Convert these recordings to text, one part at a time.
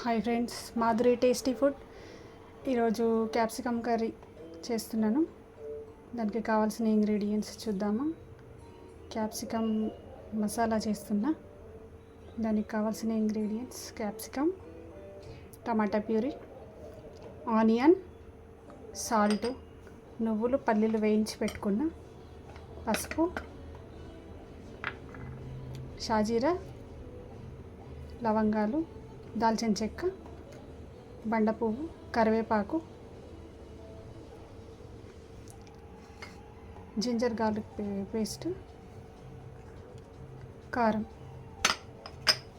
Hi friends Madhuri tasty food ఈరోజు capsicum curry చేస్తున్నాను. దానికి కావాల్సిన ఇంగ్రీడియంట్స్ చూద్దామా. క్యాప్సికమ్ మసాలా చేస్తున్నా. దానికి కావాల్సిన ingredients capsicum tomato puree onion salt నువ్వులు పల్లీలు వేయించి పెట్టుకున్న పసుపు షాజీరా లవంగాలు దాల్చిన చెక్క బండ పువ్వు కరివేపాకు జింజర్ గార్లిక్ పే- పేస్ట్ కారం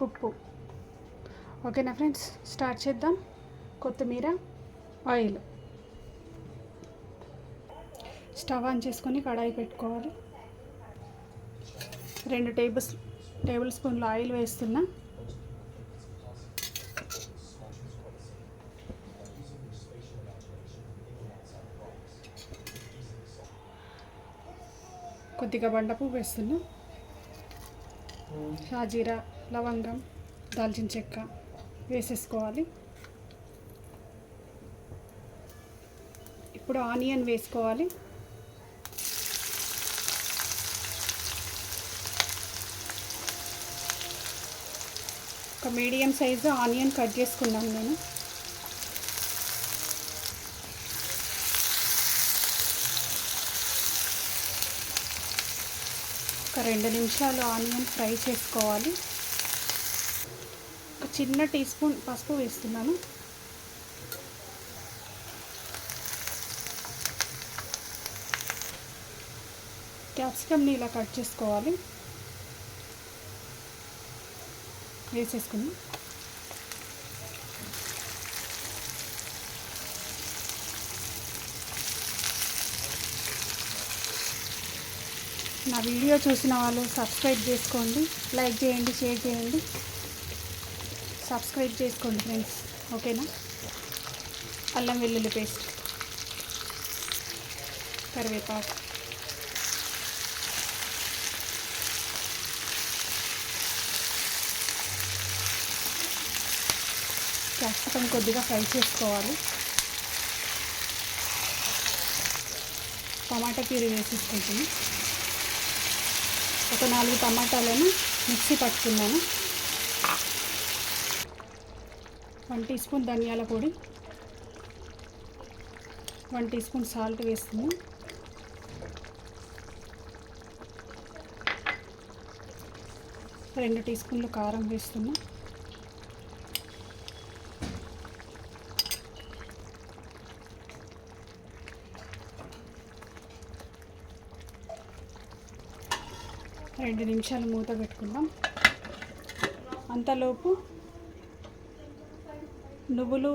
ఉప్పు. ఓకేనా ఫ్రెండ్స్? స్టార్ట్ చేద్దాం. కొత్తిమీర ఆయిల్. స్టవ్ ఆన్ చేసుకొని కడాయి పెట్టుకోవాలి. రెండు టేబుల్ టేబుల్ స్పూన్లు ఆయిల్ వేస్తున్నా. కొద్దిగా బండపువ్వు వేస్తున్నాం. షాజీరా లవంగం దాల్చిన చెక్క వేసేసుకోవాలి. ఇప్పుడు ఆనియన్ వేసుకోవాలి. ఒక మీడియం సైజు ఆనియన్ కట్ చేసుకున్నాను నేను. ఒక రెండు నిమిషాలు ఆనియన్ ఫ్రై చేసుకోవాలి. ఒక చిన్న టీ స్పూన్ పసుపు వేస్తున్నాను. క్యాప్సికమ్ని ఇలా కట్ చేసుకోవాలి. వేసేసుకుందాం. నా వీడియో చూసిన వాళ్ళు సబ్స్క్రైబ్ చేసుకోండి లైక్ చేయండి షేర్ చేయండి. సబ్స్క్రైబ్ చేసుకోండి ఫ్రెండ్స్ ఓకేనా? అల్లం వెల్లుల్లి పేస్ట్ కరివేపాకు. క్యాప్సికం కొద్దిగా ఫ్రై చేసుకోవాలి. టమాటా ప్యూరీ వేసేసుకుంటుంది ఒక నాలుగు టమాటాలను మిక్సీ పట్టుకున్నాను. వన్ టీ స్పూన్ ధనియాల పొడి వన్ టీ స్పూన్ సాల్ట్ వేస్తున్నాను రెండు టీ స్పూన్లు కారం వేస్తున్నాను రెండు నిమిషాలు మూత పెట్టుకుందాం. అంతలోపు నువ్వులు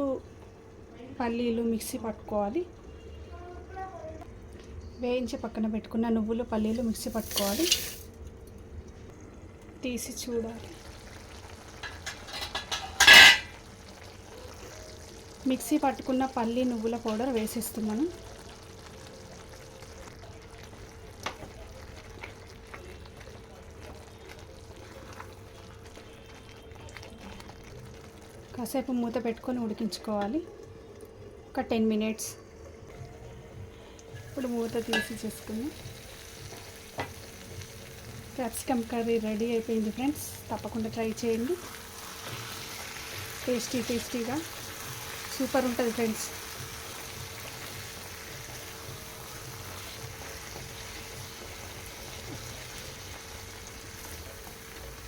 పల్లీలు మిక్సీ పట్టుకోవాలి. వేయించి పక్కన పెట్టుకున్న నువ్వులు పల్లీలు మిక్సీ పట్టుకోవాలి. తీసి చూడాలి. మిక్సీ పట్టుకున్న పల్లి నువ్వుల పౌడర్ వేసేస్తున్నాను. కాసేపు మూత పెట్టుకొని ఉడికించుకోవాలి. ఒక టెన్ మినిట్స్. ఇప్పుడు మూత తీసి చేసుకుని క్యాప్సికమ్ కర్రీ రెడీ అయిపోయింది ఫ్రెండ్స్. తప్పకుండా ట్రై చేయండి. టేస్టీ టేస్టీగా. సూపర్ ఉంటుంది ఫ్రెండ్స్.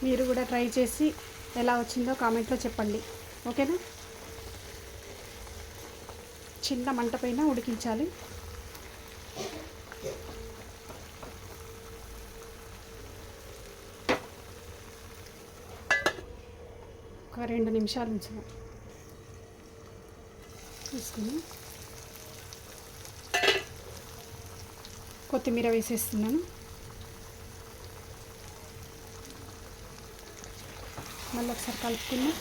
మీరు కూడా ట్రై చేసి ఎలా వచ్చిందో కామెంట్లో చెప్పండి. ఓకేనా? చిన్న మంట పైన ఉడికించాలి. ఒక రెండు నిమిషాలు ఉంచుదాం తీసుకుని కొత్తిమీర వేసేస్తున్నాను. మళ్ళీ ఒకసారి కలుపుకున్నాను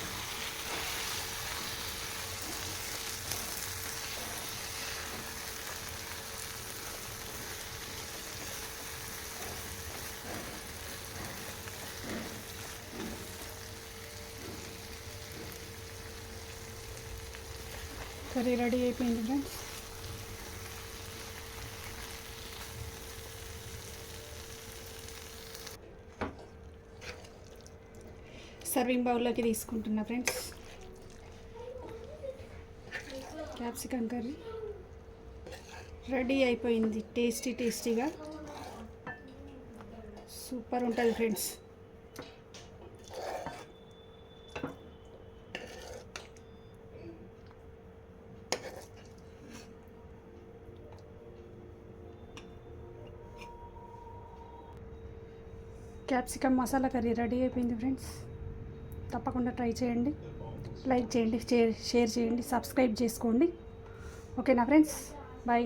కర్రీ రెడీ అయిపోయింది ఫ్రెండ్స్. సర్వింగ్ బౌల్లోకి తీసుకుంటున్నా ఫ్రెండ్స్. Capsicum curry. రెడీ అయిపోయింది టేస్టీ టేస్టీగా. సూపర్ ఉంటుంది friends. Capsicum masala curry ready అయిపోయింది ఫ్రెండ్స్. తప్పకుండా ట్రై చేయండి. లైక్ చేయండి షేర్ షేర్ చేయండి సబ్స్క్రైబ్ చేసుకోండి. ఓకేనా ఫ్రెండ్స్? బాయ్.